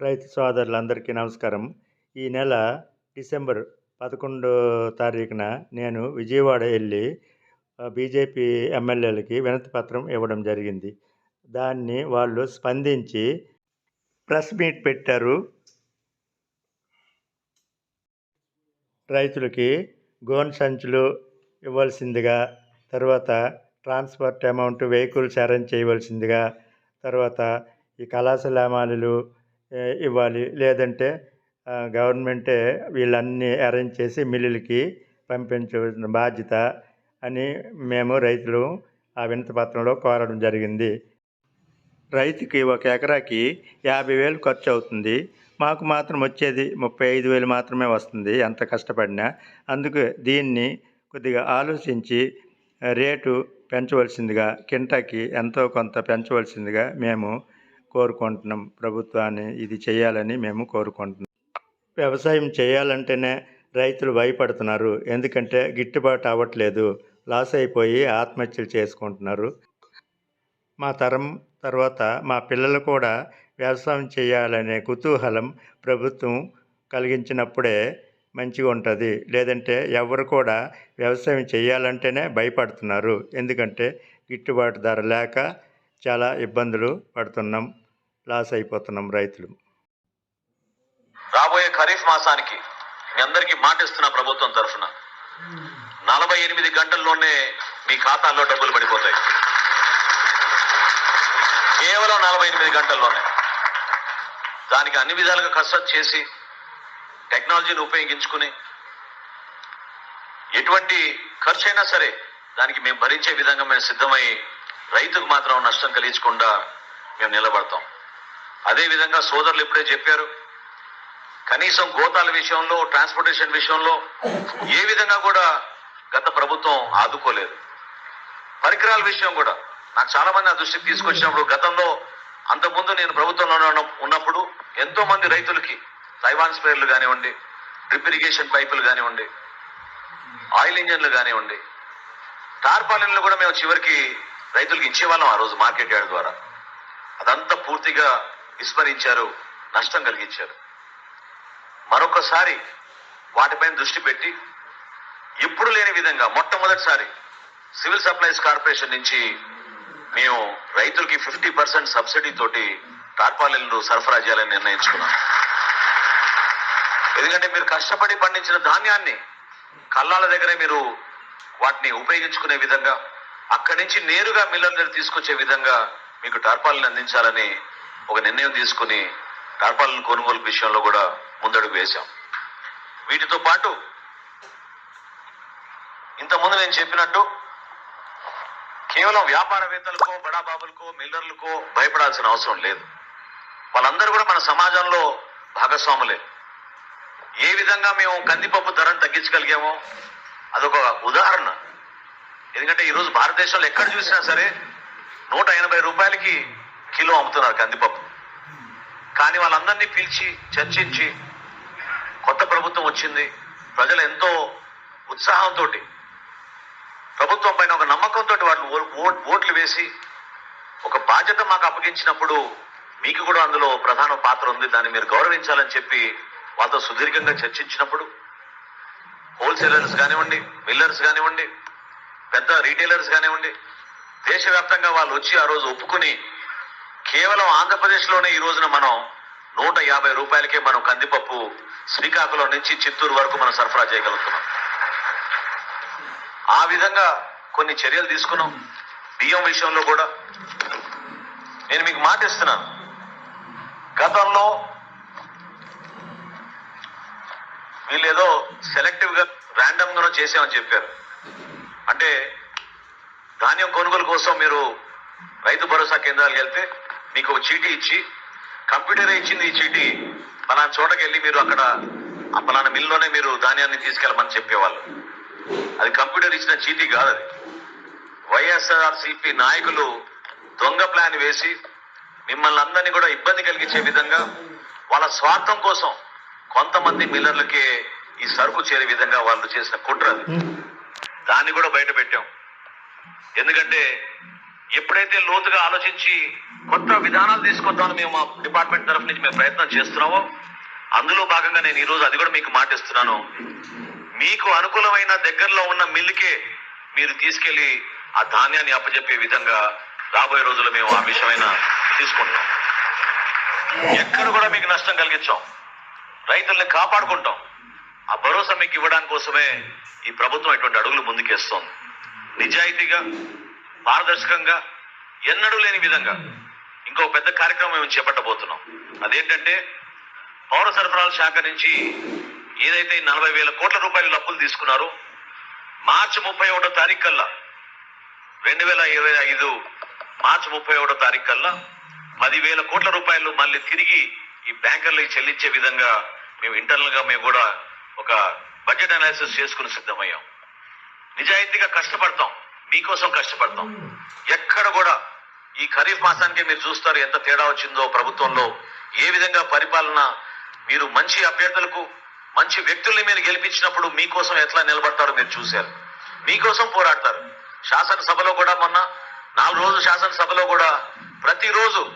రైతు సోదరులందరికీ నమస్కారం. ఈ నెల డిసెంబర్ పదకొండో తారీఖున నేను విజయవాడ వెళ్ళి బీజేపీ ఎమ్మెల్యేలకి వినతి పత్రం ఇవ్వడం జరిగింది. దాన్ని వాళ్ళు స్పందించి ప్రెస్ మీట్ పెట్టారు. రైతులకి గోన్ సంచులు ఇవ్వాల్సిందిగా తర్వాత ట్రాన్స్పోర్ట్ అమౌంట్ వెహికల్స్ అరేంజ్ చేయవలసిందిగా తర్వాత ఈ కళాశాలామాలు ఇవ్వాలి. లేదంటే గవర్నమెంటే వీళ్ళన్నీ అరేంజ్ చేసి మిల్లులకి పంపించవలసిన బాధ్యత అని మేము రైతులు ఆ వినతి పత్రంలో కోరడం జరిగింది. రైతుకి ఒక ఎకరాకి యాభై వేలు ఖర్చు అవుతుంది. మాకు మాత్రం వచ్చేది ముప్పై ఐదు వేలు మాత్రమే వస్తుంది ఎంత కష్టపడినా. అందుకు దీన్ని కొద్దిగా ఆలోచించి రేటు పెంచవలసిందిగా కింటాకి ఎంతో కొంత పెంచవలసిందిగా మేము కోరుకుంటున్నాం. ప్రభుత్వాన్ని ఇది చేయాలని మేము కోరుకుంటున్నాం. వ్యవసాయం చేయాలంటేనే రైతులు భయపడుతున్నారు. ఎందుకంటే గిట్టుబాటు అవ్వట్లేదు. లాస్ అయిపోయి ఆత్మహత్యలు చేసుకుంటున్నారు. మా తరం తర్వాత మా పిల్లలు కూడా వ్యవసాయం చేయాలనే కుతూహలం ప్రభుత్వం కలిగించినప్పుడే మంచిగా ఉంటుంది. లేదంటే ఎవరు కూడా వ్యవసాయం చేయాలంటేనే భయపడుతున్నారు. ఎందుకంటే గిట్టుబాటు ధర లేక చాలా ఇబ్బందులు పడుతున్నాం. లాస్ అయిపోతున్నాం రైతులు. రాబోయే ఖరీఫ్ మాసానికి మీ అందరికీ మాటిస్తున్న ప్రభుత్వం తరఫున నలభై ఎనిమిది గంటల్లోనే మీ ఖాతాల్లో డబ్బులు పడిపోతాయి. కేవలం నలభై ఎనిమిది గంటల్లోనే. దానికి అన్ని విధాలుగా కసరత్ చేసి టెక్నాలజీని ఉపయోగించుకుని ఎటువంటి ఖర్చు అయినా సరే దానికి మేము భరించే విధంగా మేము సిద్ధమై రైతుకు మాత్రం నష్టం కలిగించకుండా మేము నిలబడతాం. అదే విధంగా సోదరులు ఇప్పుడే చెప్పారు కనీసం గోతాల విషయంలో ట్రాన్స్పోర్టేషన్ విషయంలో ఏ విధంగా కూడా గత ప్రభుత్వం ఆదుకోలేదు. పరికరాల విషయం కూడా. నాకు చాలా మంది ఆ దృష్టికి తీసుకొచ్చినప్పుడు గతంలో అంతకుముందు నేను ప్రభుత్వంలో ఉన్నప్పుడు ఎంతో మంది రైతులకి తైవాన్ స్ప్రేర్లు కానివ్వండి డ్రిప్ ఇరిగేషన్ పైపులు కానివ్వండి ఆయిల్ ఇంజన్లు కానివ్వండి టార్పాలిన్లు కూడా మేము చివరికి రైతులకు ఇచ్చేవాళ్ళం ఆ రోజు మార్కెట్ యార్డ్ ద్వారా. అదంతా పూర్తిగా విస్మరించారు నష్టం కలిగించారు. మరొకసారి వాటిపైన దృష్టి పెట్టి ఇప్పుడు లేని విధంగా మొట్టమొదటిసారి సివిల్ సప్లైస్ కార్పొరేషన్ నుంచి మేము రైతులకి ఫిఫ్టీ పర్సెంట్ సబ్సిడీ తోటి టార్పాలిన్లు సరఫరా చేయాలని నిర్ణయించుకున్నాం. ఎందుకంటే మీరు కష్టపడి పండించిన ధాన్యాన్ని కళ్ళాల దగ్గరే మీరు వాటిని ఉపయోగించుకునే విధంగా అక్కడి నుంచి నేరుగా మిల్లర్ దగ్గర తీసుకొచ్చే విధంగా మీకు టార్పాలిన్ అందించాలని ఒక నిర్ణయం తీసుకుని టార్పాలను కొనుగోలు విషయంలో కూడా ముందడుగు వేశాం. వీటితో పాటు ఇంతకుముందు నేను చెప్పినట్టు కేవలం వ్యాపారవేత్తలకో బడాబాబులకో మిల్లర్లకో భయపడాల్సిన అవసరం లేదు. వాళ్ళందరూ కూడా మన సమాజంలో భాగస్వాములే. ఏ విధంగా మేము కందిపప్పు ధరను తగ్గించగలిగామో అదొక ఉదాహరణ. ఎందుకంటే ఈరోజు భారతదేశంలో ఎక్కడ చూసినా సరే నూట ఎనభై రూపాయలకి కిలో అమ్ముతున్నారు కందిపప్పు. కానీ వాళ్ళందరినీ పిలిచి చర్చించి కొత్త ప్రభుత్వం వచ్చింది. ప్రజలు ఎంతో ఉత్సాహంతో ప్రభుత్వం పైన ఒక నమ్మకంతో వాళ్ళు ఓ- ఓట్లు వేసి ఒక బాధ్యత మాకు అప్పగించినప్పుడు మీకు కూడా అందులో ప్రధాన పాత్ర ఉంది. దాన్ని మీరు గౌరవించాలని చెప్పి వాళ్ళతో సుదీర్ఘంగా చర్చించినప్పుడు హోల్సేలర్స్ కానివ్వండి మిల్లర్స్ కానివ్వండి పెద్ద రీటైలర్స్ కానివ్వండి దేశవ్యాప్తంగా వాళ్ళు వచ్చి ఆ రోజు ఒప్పుకుని కేవలం ఆంధ్రప్రదేశ్లోనే ఈ రోజున మనం నూట యాభై రూపాయలకే మనం కందిపప్పు శ్రీకాకుళం నుంచి చిత్తూరు వరకు మనం సరఫరా చేయగలుగుతున్నాం. ఆ విధంగా కొన్ని చర్యలు తీసుకున్నాం. బియ్యం విషయంలో కూడా. నేను మీకు మాట ఇస్తున్నాను. గతంలో వీళ్ళు ఏదో సెలెక్టివ్గా ర్యాండమ్గా చేసామని చెప్పారు. అంటే ధాన్యం కొనుగోలు కోసం మీరు రైతు భరోసా కేంద్రాలకు వెళ్తే మీకు ఒక చీటీ ఇచ్చి కంప్యూటర్ ఇచ్చింది ఈ చీటీ. పలానా చోటకి వెళ్ళి మీరు అక్కడ పలానా మిల్లోనే మీరు ధాన్యాన్ని తీసుకెళ్ళమని చెప్పేవాళ్ళు. అది కంప్యూటర్ ఇచ్చిన చీటీ కాదు అది. వైఎస్ఆర్సిపి నాయకులు దొంగ ప్లాన్ వేసి మిమ్మల్ని అందరినీ కూడా ఇబ్బంది కలిగించే విధంగా వాళ్ళ స్వార్థం కోసం కొంతమంది మిల్లర్లకే ఈ సరుకు చేరే విధంగా వాళ్ళు చేసిన కుట్ర అది. దాన్ని కూడా బయట పెట్టాం. ఎందుకంటే ఎప్పుడైతే లోతుగా ఆలోచించి కొత్త విధానాలు తీసుకొద్దామని మేము మా డిపార్ట్మెంట్ తరఫు నుంచి మేము ప్రయత్నం చేస్తున్నామో అందులో భాగంగా నేను ఈరోజు అది కూడా మీకు మాటిస్తున్నాను. మీకు అనుకూలమైన దగ్గరలో ఉన్న మిల్లుకే మీరు తీసుకెళ్ళి ఆ ధాన్యాన్ని అప్పజెప్పే విధంగా రాబోయే రోజుల్లో మేము ఆ విషయమైన తీసుకుంటాం ఎక్కడ కూడా మీకు నష్టం కలిగించాం. రైతుల్ని కాపాడుకుంటాం. ఆ భరోసా మీకు ఇవ్వడానికి కోసమే ఈ ప్రభుత్వం ఇటువంటి అడుగులు ముందుకేస్తోంది. నిజాయితీగా పారదర్శకంగా ఎన్నడూ లేని విధంగా ఇంకో పెద్ద కార్యక్రమం మేము చేపట్టబోతున్నాం. అదేంటంటే పౌర సరఫరాల శాఖ నుంచి ఏదైతే నలభై వేల కోట్ల రూపాయలు అప్పులు తీసుకున్నారో మార్చి ముప్పై ఒకటో తారీఖు కల్లా రెండు వేల ఇరవై ఐదు మార్చి ముప్పై ఒకటో తారీఖు కల్లా పదివేల కోట్ల రూపాయలు మళ్ళీ తిరిగి ఈ బ్యాంకర్లకు చెల్లించే విధంగా మేము ఇంటర్నల్గా మేము కూడా ఒక బడ్జెట్ అనాలిసిస్ చేసుకుని సిద్ధమయ్యాం. నిజాయితీగా కష్టపడతాం. మీకోసం కష్టపడతాం. ఎక్కడ కూడా ఈ ఖరీఫ్ మాసానికి మీరు చూస్తారు ఎంత తేడా వచ్చిందో ప్రభుత్వంలో ఏ విధంగా పరిపాలన. మీరు మంచి అభ్యర్థులకు మంచి వ్యక్తుల్ని మీరు గెలిపించినప్పుడు మీకోసం ఎట్లా నిలబడతారో మీరు చూశారు. మీకోసం పోరాడతారు. శాసనసభలో కూడా మొన్న నాలుగు రోజులు శాసనసభలో కూడా ప్రతిరోజు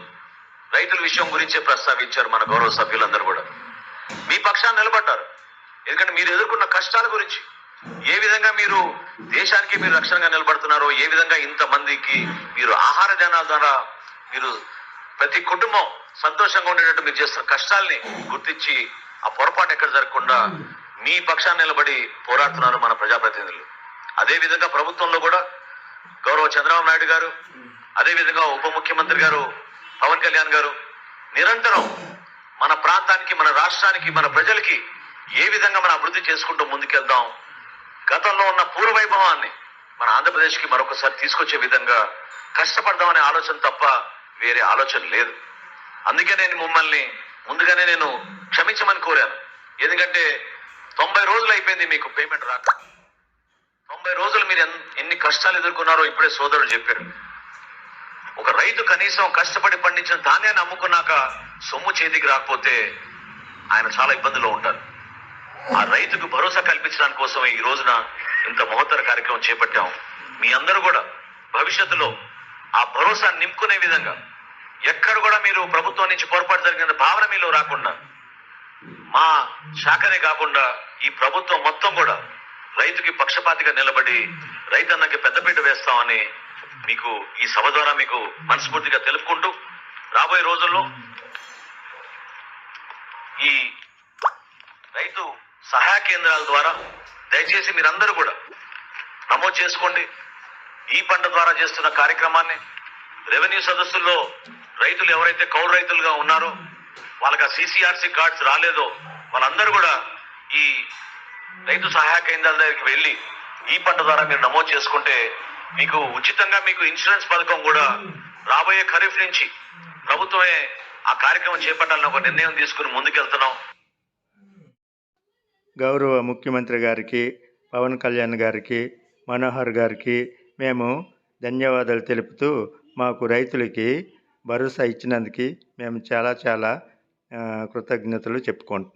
రైతుల విషయం గురించే ప్రస్తావించారు మన గౌరవ సభ్యులందరూ కూడా. మీ పక్షాన్ని నిలబడ్డారు. ఎందుకంటే మీరు ఎదుర్కొన్న కష్టాల గురించి ఏ విధంగా మీరు దేశానికి మీరు రక్షణగా నిలబడుతున్నారో ఏ విధంగా ఇంతమందికి మీరు ఆహార ధాన్యాల ద్వారా మీరు ప్రతి కుటుంబం సంతోషంగా ఉండేటట్టు మీరు చేస్తున్న కష్టాల్ని గుర్తించి ఆ పొరపాటు ఎక్కడ జరగకుండా మీ పక్షాన్ని నిలబడి పోరాడుతున్నారు మన ప్రజాప్రతినిధులు. అదే విధంగా ప్రభుత్వంలో కూడా గౌరవ చంద్రబాబు నాయుడు గారు అదే విధంగా ఉప ముఖ్యమంత్రి గారు పవన్ కళ్యాణ్ గారు నిరంతరం మన ప్రాంతానికి మన రాష్ట్రానికి మన ప్రజలకి ఏ విధంగా మనం అభివృద్ధి చేసుకుంటూ ముందుకెళ్దాం గతంలో ఉన్న పూర్వ వైభవాన్ని మన ఆంధ్రప్రదేశ్కి మరొకసారి తీసుకొచ్చే విధంగా కష్టపడదామనే ఆలోచన తప్ప వేరే ఆలోచన లేదు. అందుకే నేను మిమ్మల్ని ముందుగానే నేను క్షమించమని కోరాను. ఎందుకంటే తొంభై రోజులు అయిపోయింది మీకు పేమెంట్ రాక. తొంభై రోజులు మీరు ఎన్- ఎన్ని కష్టాలు ఎదుర్కొన్నారో ఇప్పుడే సోదరుడు చెప్పారు. ఒక రైతు కనీసం కష్టపడి పండించిన ధాన్యాన్ని అమ్ముకున్నాక సొమ్ము చేతికి రాకపోతే ఆయన చాలా ఇబ్బందుల్లో ఉంటారు. ఆ రైతుకు భరోసా కల్పించడానికి కోసమే ఈ రోజున ఇంత మహోత్తర కార్యక్రమం చేపట్టాం. మీ అందరూ కూడా భవిష్యత్తులో ఆ భరోసా నింపుకునే విధంగా ఎక్కడ కూడా మీరు ప్రభుత్వం నుంచి పొరపాటు జరిగిన భావన మీలో రాకుండా మా శాఖనే కాకుండా ఈ ప్రభుత్వం మొత్తం కూడా రైతుకి పక్షపాతిగా నిలబడి రైతన్నకి పెద్దపీట వేస్తామని మీకు ఈ సభ ద్వారా మీకు మనస్ఫూర్తిగా తెలుపుకుంటూ రాబోయే రోజుల్లో ఈ సహాయ కేంద్రాల ద్వారా దయచేసి మీరందరూ కూడా నమోదు చేసుకోండి. ఈ పంట ద్వారా చేస్తున్న కార్యక్రమాన్ని రెవెన్యూ సదస్సుల్లో రైతులు ఎవరైతే కౌలు రైతులుగా ఉన్నారో వాళ్ళకి ఆ సీసీఆర్సీ కార్డ్స్ రాలేదో వాళ్ళందరూ కూడా ఈ రైతు సహాయ కేంద్రాల దగ్గరికి వెళ్ళి ఈ పంట ద్వారా మీరు నమోదు చేసుకుంటే మీకు ఉచితంగా మీకు ఇన్సూరెన్స్ పథకం కూడా రాబోయే ఖరీఫ్ నుంచి ప్రభుత్వమే ఆ కార్యక్రమం చేపట్టాలని ఒక నిర్ణయం తీసుకుని ముందుకెళ్తున్నాం. గౌరవ ముఖ్యమంత్రి గారికి పవన్ కళ్యాణ్ గారికి మనోహర్ గారికి మేము ధన్యవాదాలు తెలుపుతూ మాకు రైతులకి భరోసా ఇచ్చినందుకు మేము చాలా చాలా కృతజ్ఞతలు చెప్పుకుంటున్నాం.